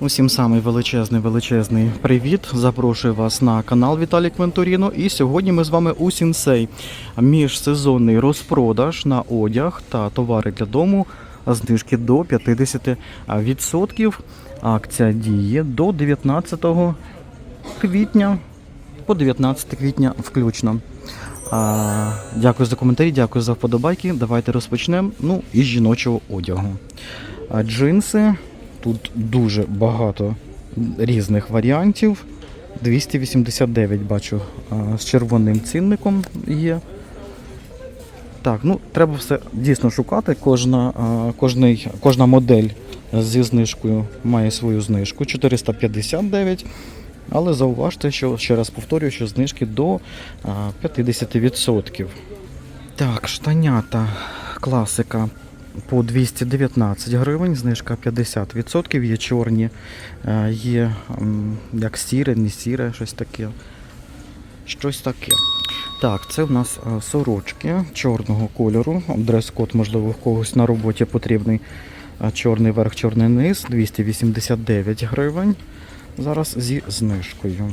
Усім самий величезний величезний привіт. Запрошую вас на канал Віталій Квентуріно. І сьогодні ми з вами у Сінсей. Міжсезонний розпродаж на одяг та товари для дому. Знижки до 50%. Акція діє до 19 квітня по 19 квітня включно. А, дякую за коментарі, дякую за вподобайки. Давайте розпочнемо. Ну, із жіночого одягу. А, джинси. Тут дуже багато різних варіантів. 289 бачу з червоним цінником є. Так, ну треба все дійсно шукати. Кожна, кожний, кожна модель зі знижкою має свою знижку 459. Але зауважте, що ще раз повторюю, що знижки до 50%. Так, штанята класика по 219 гривень, знижка 50%. Є чорні, е, є як сіре, не сіре, щось таке. Щось таке. Так, це в нас е, сорочки чорного кольору. Дрес-код, можливо, в когось на роботі потрібний. Е, Чорний верх, чорний низ, 289 гривень. Зараз зі знижкою.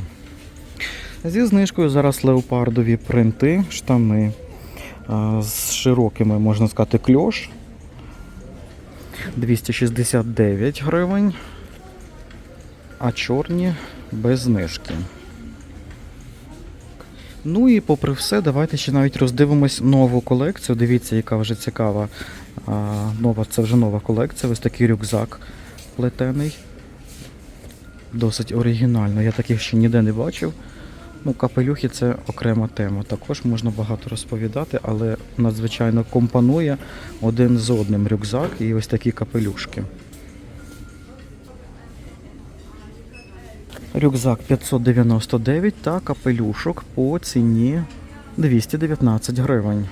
Зі знижкою зараз леопардові принти, штани з широкими, можна сказати, кльош. 269 гривень, а чорні без знижки. Ну і попри все, давайте ще навіть роздивимось нову колекцію. Дивіться, яка вже цікава. А, нова, це вже нова колекція. Ось такий рюкзак плетений. Досить оригінально. Я таких ще ніде не бачив. Ну, капелюхи це окрема тема. Також можна багато розповідати, але надзвичайно компонує один з одним рюкзак і ось такі капелюшки. Рюкзак 599 та капелюшок по ціні 219 гривень.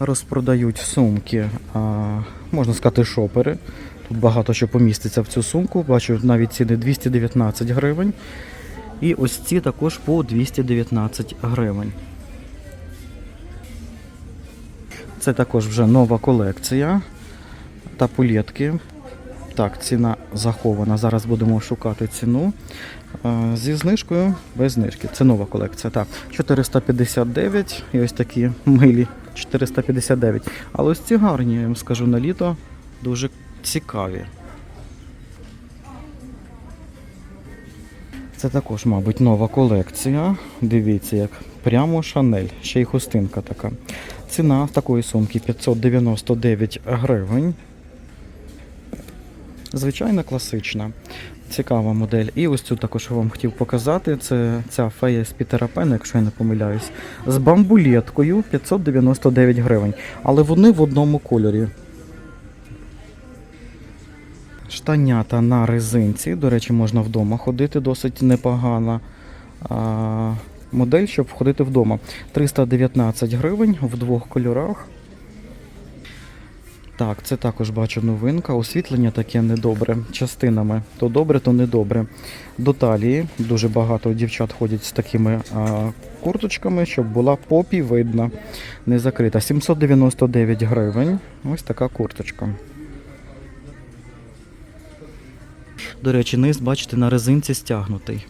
Розпродають сумки, а, можна сказати, шопери. Тут багато що поміститься в цю сумку. Бачу навіть ціни 219 гривень. І ось ці також по 219 гривень. Це також вже нова колекція. Тапулетки. Так, ціна захована. Зараз будемо шукати ціну. Е, Зі знижкою без знижки. Це нова колекція. Так, 459 і ось такі милі 459. Але ось ці гарні, я вам скажу на літо, дуже цікаві. Це також, мабуть, нова колекція. Дивіться, як прямо Шанель, ще й хустинка така. Ціна такої сумки 599 гривень. Звичайно, класична. Цікава модель. І ось цю також вам хотів показати. Це ця фея з Пітера Пена, якщо я не помиляюсь, з бамбулеткою 599 гривень. Але вони в одному кольорі. Штанята на резинці. До речі, можна вдома ходити досить непогана. А, модель, щоб входити вдома. 319 гривень в двох кольорах. Так, це також бачу новинка. Освітлення таке недобре. Частинами. То добре, то недобре. До талії дуже багато дівчат ходять з такими а, курточками, щоб була попі видна, не закрита. 799 гривень. Ось така курточка. До речі, низ, бачите, на резинці стягнутий.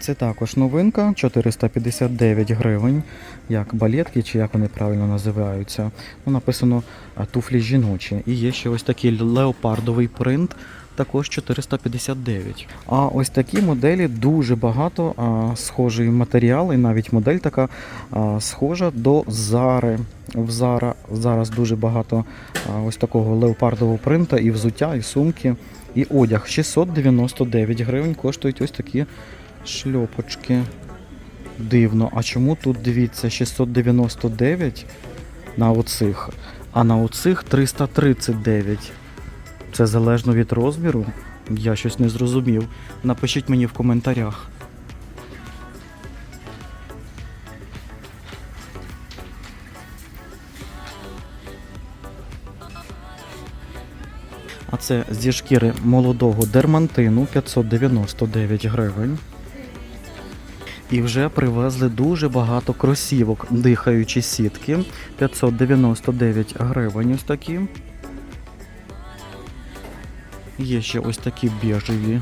Це також новинка 459 гривень, як балетки, чи як вони правильно називаються. Ну, написано туфлі жіночі. І є ще ось такий леопардовий принт, також 459. А ось такі моделі дуже багато а, схожий матеріал, і навіть модель така а, схожа до Зари. В Зара зараз дуже багато а, ось такого леопардового принта, і взуття, і сумки, і одяг. 699 гривень коштують ось такі шльопочки. Дивно. А чому тут дивіться 699 на оцих, а на оцих 339? Це залежно від розміру. Я щось не зрозумів. Напишіть мені в коментарях. Це зі шкіри молодого дермантину 599 гривень. І вже привезли дуже багато кросівок, дихаючі сітки. 599 гривень ось такі. Є ще ось такі біжеві.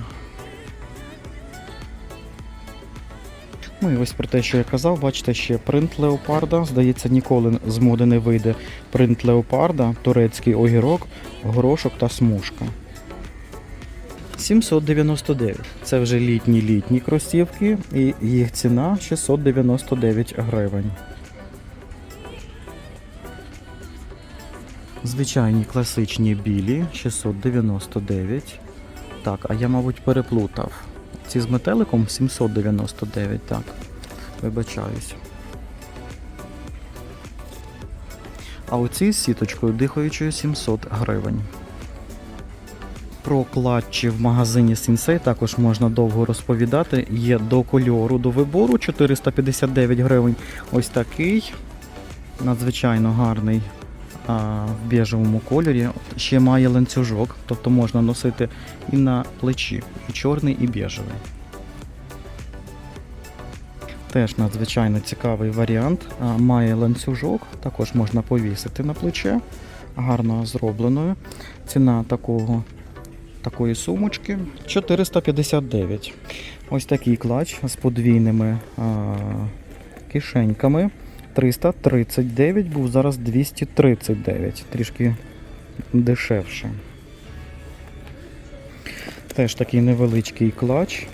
Ну і ось про те, що я казав, бачите, ще принт леопарда. Здається, ніколи з моди не вийде принт леопарда, турецький огірок, горошок та смужка. 799. Це вже літні літні кросівки, і їх ціна 699 гривень. Звичайні класичні білі 699. Так, а я, мабуть, переплутав. Ці з метеликом 799, так. Вибачаюсь. А оці з сіточкою дихаючою 700 гривень. Про клатчі в магазині Сінсей також можна довго розповідати. Є до кольору, до вибору 459 гривень. Ось такий надзвичайно гарний в біжевому кольорі. Ще має ланцюжок, тобто можна носити і на плечі, і чорний, і біжевий. Теж надзвичайно цікавий варіант. Має ланцюжок, також можна повісити на плече. Гарно зробленою. Ціна такого, такої сумочки 459. Ось такий клач з подвійними а, кишеньками. 339 був, зараз 239, трішки дешевше. Теж такий невеличкий клач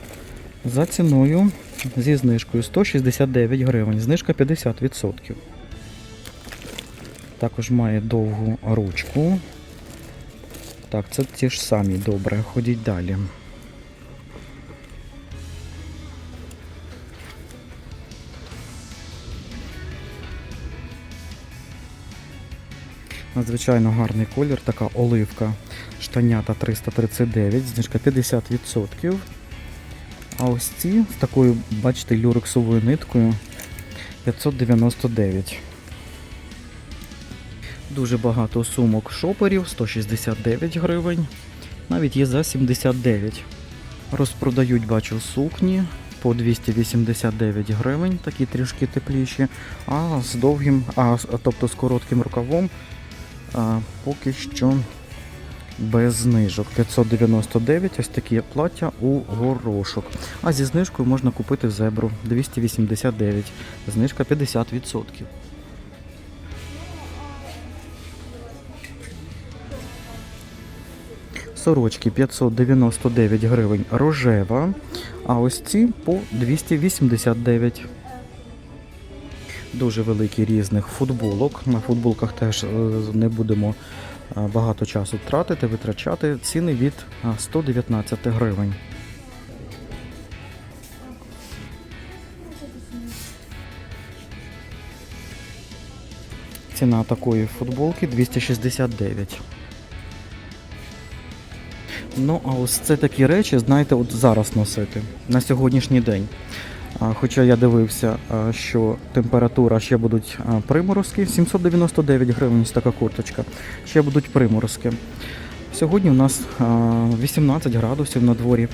за ціною зі знижкою 169 гривень, знижка 50%. Також має довгу ручку. Так, це ті ж самі добре. Ходіть далі. Надзвичайно гарний колір, така оливка штанята 339, знижка 50%. А ось ці з такою, бачите, люрексовою ниткою 599. Дуже багато сумок шоперів, 169 гривень. Навіть є за 79. Розпродають, бачу, сукні по 289 гривень, такі трішки тепліші, а з довгим, а, тобто з коротким рукавом а, поки що без знижок. 599, ось такі плаття у горошок. А зі знижкою можна купити в зебру 289, знижка 50%. Сорочки 599 гривень рожева, а ось ці по 289. Дуже великий різних футболок. На футболках теж е, не будемо е, багато часу тратити, витрачати. Ціни від е, 119 гривень. Ціна такої футболки 269. Ну, а ось це такі речі, знаєте, от зараз носити на сьогоднішній день. Хоча я дивився, що температура ще будуть приморозки, 799 гривень ось така курточка, ще будуть приморозки. Сьогодні у нас 18 градусів на дворі.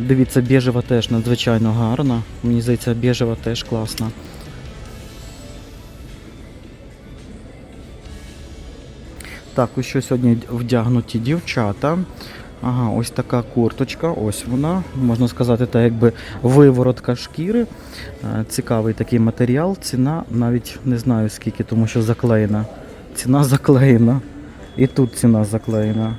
Дивіться, біжева теж надзвичайно гарна. Мені здається, біжева теж класна. Так, ось що сьогодні вдягнуті дівчата. Ага, ось така курточка, ось вона, можна сказати, так якби виворотка шкіри. Е, Цікавий такий матеріал. Ціна навіть не знаю скільки, тому що заклеєна. Ціна заклеєна. І тут ціна заклеєна.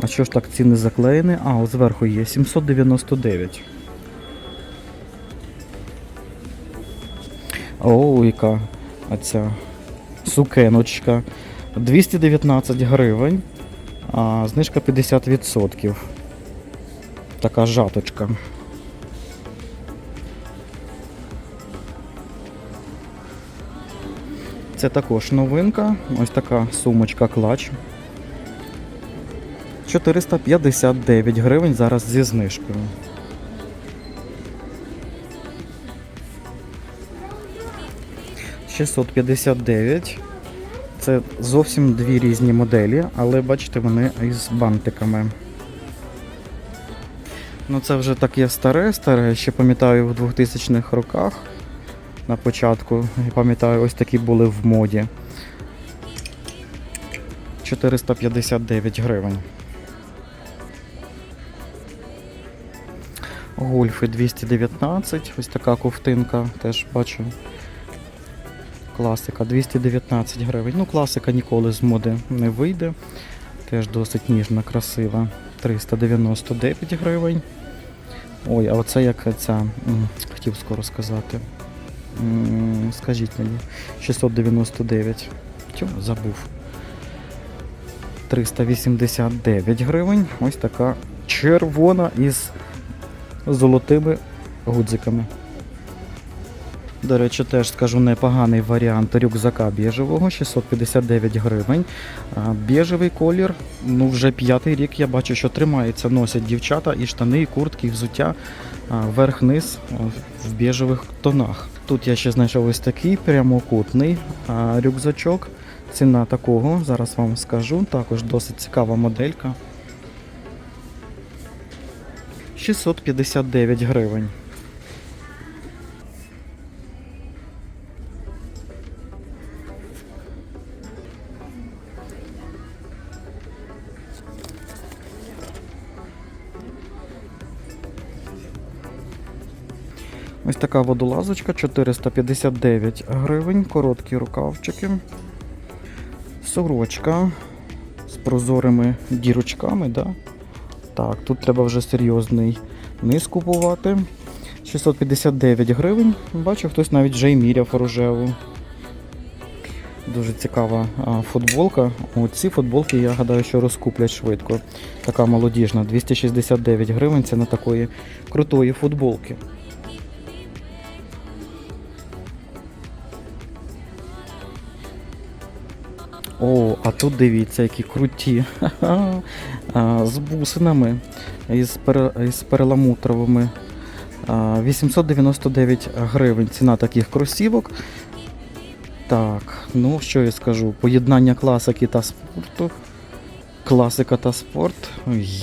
А що ж так ціни заклеєні? А, ось зверху є 799. О, яка оця сукеночка. 219 гривень. Знижка 50%. Така жаточка. Це також новинка. Ось така сумочка клач. 459 гривень зараз зі знижкою. Шістсот. Це зовсім дві різні моделі, але бачите, вони із бантиками. Ну це вже таке старе, старе, ще пам'ятаю в 2000-х роках. На початку, я пам'ятаю, ось такі були в моді. 459 гривень. Гольфи 219, ось така ковтинка, теж бачу. Класика 219 гривень. Ну, класика ніколи з моди не вийде. Теж досить ніжна, красива. 399 гривень. Ой, а оце як ця, хотів скоро сказати. Скажіть мені, 699. Тьо, забув. 389 гривень. Ось така червона із золотими гудзиками. До речі, теж скажу непоганий варіант рюкзака біжевого, 659 гривень. Біжевий колір, ну вже п'ятий рік я бачу, що тримається, носять дівчата і штани, і куртки, і взуття верх-низ в біжевих тонах. Тут я ще знайшов ось такий прямокутний рюкзачок. Ціна такого, зараз вам скажу, також досить цікава моделька. 659 гривень. Така водолазочка 459 гривень, короткі рукавчики. Сорочка з прозорими дірочками, да? Так, тут треба вже серйозний низ купувати. 659 гривень. Бачу, хтось навіть вже й міряв рожеву. Дуже цікава футболка. Ці футболки, я гадаю, що розкуплять швидко. Така молодіжна, 269 гривень. Це на такої крутої футболки. А тут дивіться, які круті. З бусинами із, із переламутровими. 899 гривень ціна таких кросівок. Так, ну що я скажу? Поєднання класики та спорту. Класика та спорт.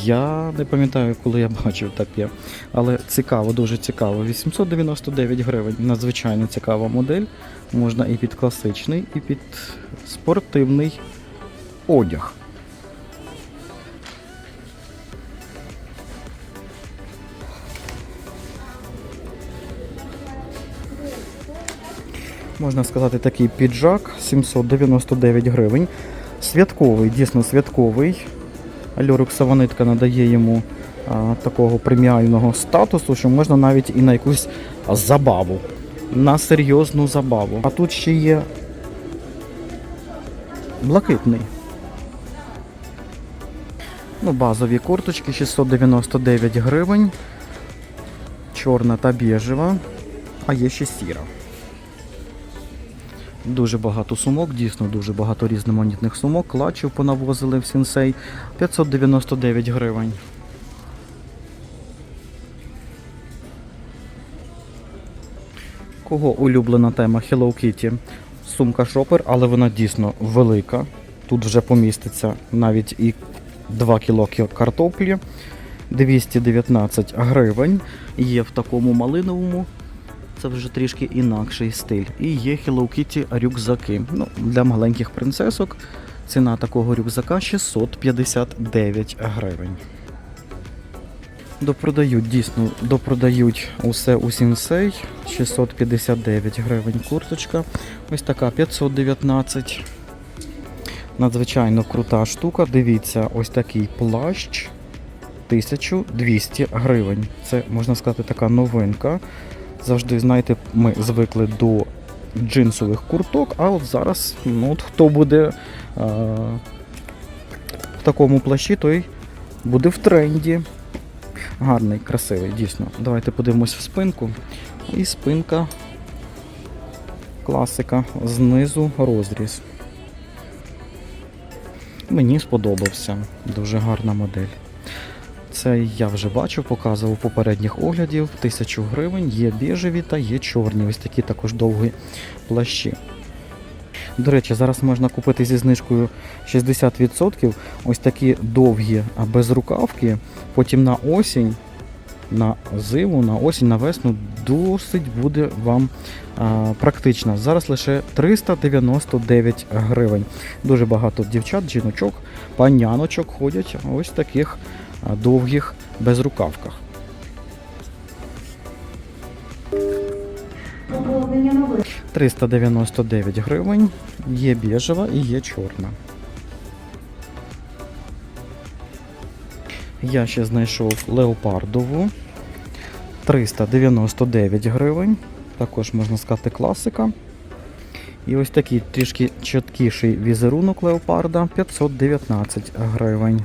Я не пам'ятаю, коли я бачив таке. Але цікаво, дуже цікаво. 899 гривень. Надзвичайно цікава модель. Можна і під класичний, і під спортивний одяг. Можна сказати, такий піджак 799 гривень. Святковий, дійсно святковий. Альоруксова нитка надає йому а, такого преміального статусу, що можна навіть і на якусь забаву, на серйозну забаву. А тут ще є блакитний. Ну, базові курточки 699 гривень. Чорна та біжева, а є ще сіра. Дуже багато сумок, дійсно дуже багато різноманітних сумок. Клачів понавозили в сенсей 599 гривень. Кого улюблена тема Hello Kitty? Сумка шопер, але вона дійсно велика. Тут вже поміститься навіть і 2 кіло картоплі. 219 гривень. Є в такому малиновому. Це вже трішки інакший стиль. І є Hello Kitty рюкзаки. Ну, для маленьких принцесок ціна такого рюкзака 659 гривень. Допродають, дійсно, допродають усе у сінсей. 659 гривень курточка. Ось така 519. Надзвичайно крута штука. Дивіться, ось такий плащ 1200 гривень. Це, можна сказати, така новинка. Завжди, знаєте, ми звикли до джинсових курток, а от зараз, ну от хто буде а, в такому плащі, той буде в тренді. Гарний, красивий, дійсно. Давайте подивимось в спинку. І спинка класика. Знизу розріз. Мені сподобався. Дуже гарна модель. Це я вже бачив, показував попередніх оглядів. Тисячу гривень, є біжеві та є чорні. Ось такі також довгі плащі. До речі, зараз можна купити зі знижкою 60% ось такі довгі безрукавки. Потім на осінь, на зиму, на осінь, на весну досить буде вам а, практична. Зараз лише 399 гривень. Дуже багато дівчат, жіночок, паняночок ходять ось в таких довгих безрукавках. Оповнення 399 гривень, є біжева і є чорна. Я ще знайшов леопардову 399 гривень. Також можна сказати класика. І ось такий трішки чіткіший візерунок леопарда 519 гривень.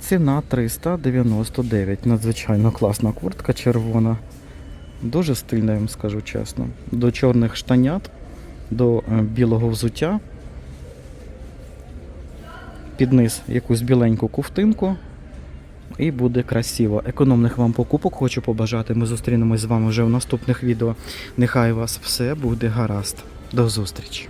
Ціна 399. Надзвичайно класна куртка червона. Дуже стильна, я вам скажу чесно. До чорних штанят, до е, білого взуття. Під низ якусь біленьку куфтинку. І буде красиво. Економних вам покупок хочу побажати. Ми зустрінемось з вами вже в наступних відео. Нехай у вас все буде гаразд. До зустрічі!